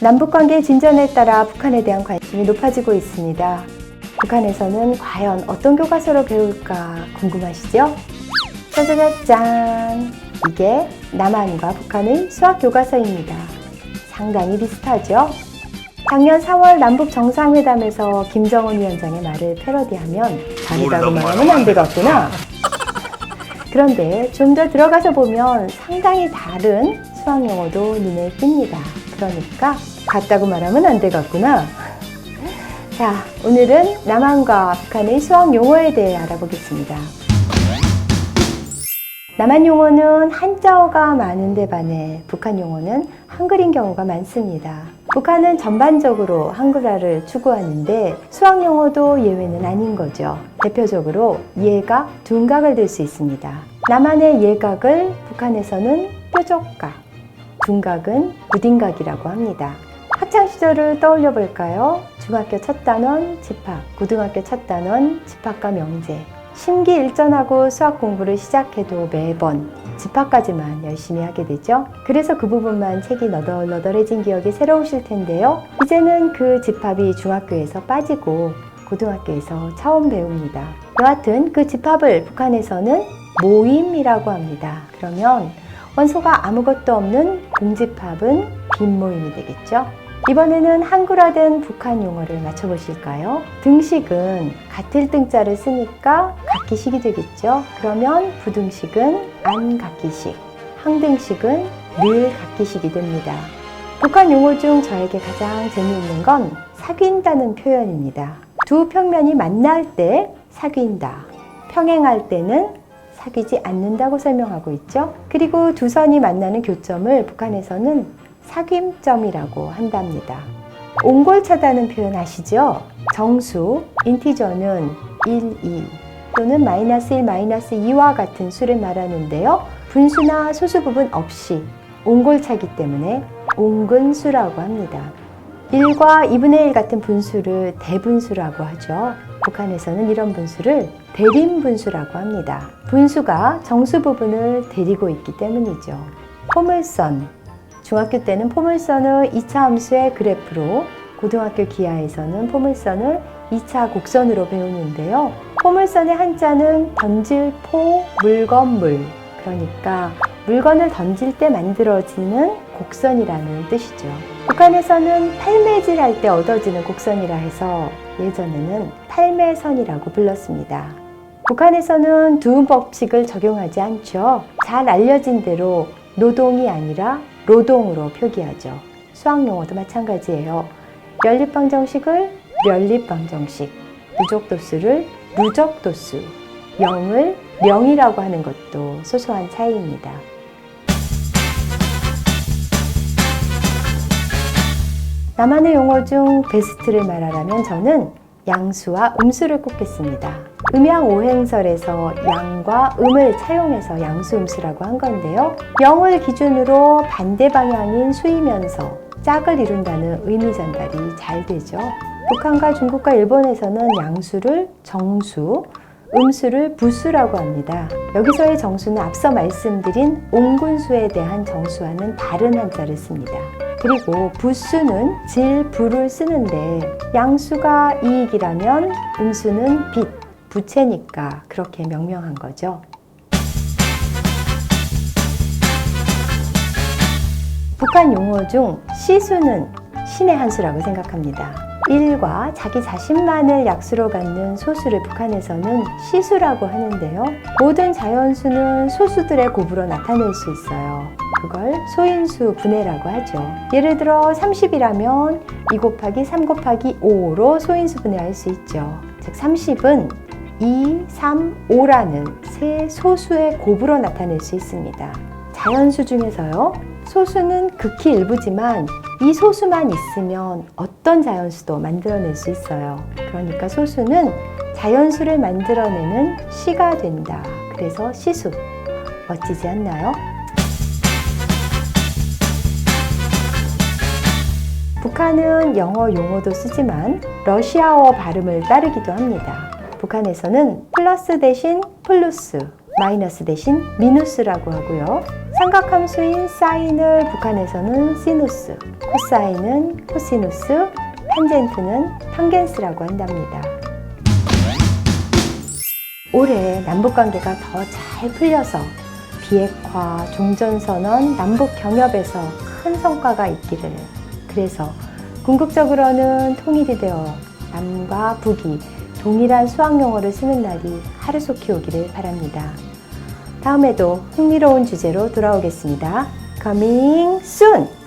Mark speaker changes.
Speaker 1: 남북관계 진전에 따라 북한에 대한 관심이 높아지고 있습니다. 북한에서는 과연 어떤 교과서로 배울까 궁금하시죠? 짜자자짠! 이게 남한과 북한의 수학 교과서입니다. 상당히 비슷하죠? 작년 4월 남북 정상회담에서 김정은 위원장의 말을 패러디하면 다르다고 말하면 안 되겠구나. 그런데 좀 더 들어가서 보면 상당히 다른 수학 용어도 눈에 띕니다. 그러니까 같다고 말하면 안 되겠구나. 자, 오늘은 남한과 북한의 수학 용어에 대해 알아보겠습니다. 남한 용어는 한자어가 많은데 반해 북한 용어는 한글인 경우가 많습니다. 북한은 전반적으로 한글화를 추구하는데 수학 용어도 예외는 아닌 거죠. 대표적으로 예각, 둔각을 들 수 있습니다. 남한의 예각을 북한에서는 뾰족각, 둔각은 무딘각이라고 합니다. 학창 시절을 떠올려 볼까요? 중학교 첫 단원 집합, 고등학교 첫 단원 집합과 명제. 심기일전하고 수학 공부를 시작해도 매번 집합까지만 열심히 하게 되죠. 그래서 그 부분만 책이 너덜너덜해진 기억이 새로우실 텐데요. 이제는 그 집합이 중학교에서 빠지고 고등학교에서 처음 배웁니다. 여하튼 그 집합을 북한에서는 모임이라고 합니다. 그러면 원소가 아무것도 없는 공집합은 빈모임이 되겠죠. 이번에는 한글화된 북한 용어를 맞춰보실까요? 등식은 같을 등자를 쓰니까 각기식이 되겠죠. 그러면 부등식은 안 각기식, 항등식은 늘 각기식이 됩니다. 북한 용어 중 저에게 가장 재미있는 건 사귄다는 표현입니다. 두 평면이 만날 때 사귄다. 평행할 때는 사귀지 않는다고 설명하고 있죠. 그리고 두 선이 만나는 교점을 북한에서는 사귐점이라고 한답니다. 옹골차다는 표현 아시죠? 정수, 인티저는 1, 2 또는 마이너스 1, 마이너스 2와 같은 수를 말하는데요. 분수나 소수 부분 없이 옹골차기 때문에 옹근수라고 합니다. 1과 2분의 1 같은 분수를 대분수라고 하죠. 북한에서는 이런 분수를 대림 분수라고 합니다. 분수가 정수 부분을 데리고 있기 때문이죠. 포물선, 중학교 때는 포물선을 2차 함수의 그래프로, 고등학교 기하에서는 포물선을 2차 곡선으로 배우는데요. 포물선의 한자는 던질 포, 물건, 물. 그러니까 물건을 던질 때 만들어지는 곡선이라는 뜻이죠. 북한에서는 팔매질 할 때 얻어지는 곡선이라 해서 예전에는 팔매선이라고 불렀습니다. 북한에서는 두음 법칙을 적용하지 않죠. 잘 알려진 대로 노동이 아니라 노동으로 표기하죠. 수학 용어도 마찬가지예요. 연립 방정식을 연립 방정식, 누적 도수를 누적 도수, 명을 명이라고 하는 것도 소소한 차이입니다. 나만의 용어 중 베스트를 말하라면 저는 양수와 음수를 꼽겠습니다. 음양오행설에서 양과 음을 차용해서 양수음수라고 한 건데요. 영을 기준으로 반대 방향인 수이면서 짝을 이룬다는 의미 전달이 잘 되죠. 북한과 중국과 일본에서는 양수를 정수, 음수를 부수라고 합니다. 여기서의 정수는 앞서 말씀드린 옹군수에 대한 정수와는 다른 한자를 씁니다. 그리고 부수는 질, 부를 쓰는데 양수가 이익이라면 음수는 빚, 부채니까 그렇게 명명한 거죠. 북한 용어 중 시수는 신의 한 수라고 생각합니다. 일과 자기 자신만을 약수로 갖는 소수를 북한에서는 시수라고 하는데요. 모든 자연수는 소수들의 곱으로 나타낼 수 있어요. 그걸 소인수 분해라고 하죠. 예를 들어 30이라면 2 곱하기 3 곱하기 5로 소인수 분해할 수 있죠. 즉 30은 2, 3, 5라는 세 소수의 곱으로 나타낼 수 있습니다. 자연수 중에서요. 소수는 극히 일부지만 이 소수만 있으면 어떤 자연수도 만들어낼 수 있어요. 그러니까 소수는 자연수를 만들어내는 시가 된다. 그래서 시수. 멋지지 않나요? 북한은 영어 용어도 쓰지만 러시아어 발음을 따르기도 합니다. 북한에서는 플러스 대신 플루스, 마이너스 대신 미누스라고 하고요. 삼각함수인 사인을 북한에서는 시누스, 코사인은 코시누스, 탄젠트는 탄겐스라고 한답니다. 올해 남북 관계가 더 잘 풀려서 비핵화, 종전선언, 남북 경협에서 큰 성과가 있기를. 그래서 궁극적으로는 통일이 되어 남과 북이 동일한 수학 용어를 쓰는 날이 하루속히 오기를 바랍니다. 다음에도 흥미로운 주제로 돌아오겠습니다. Coming soon!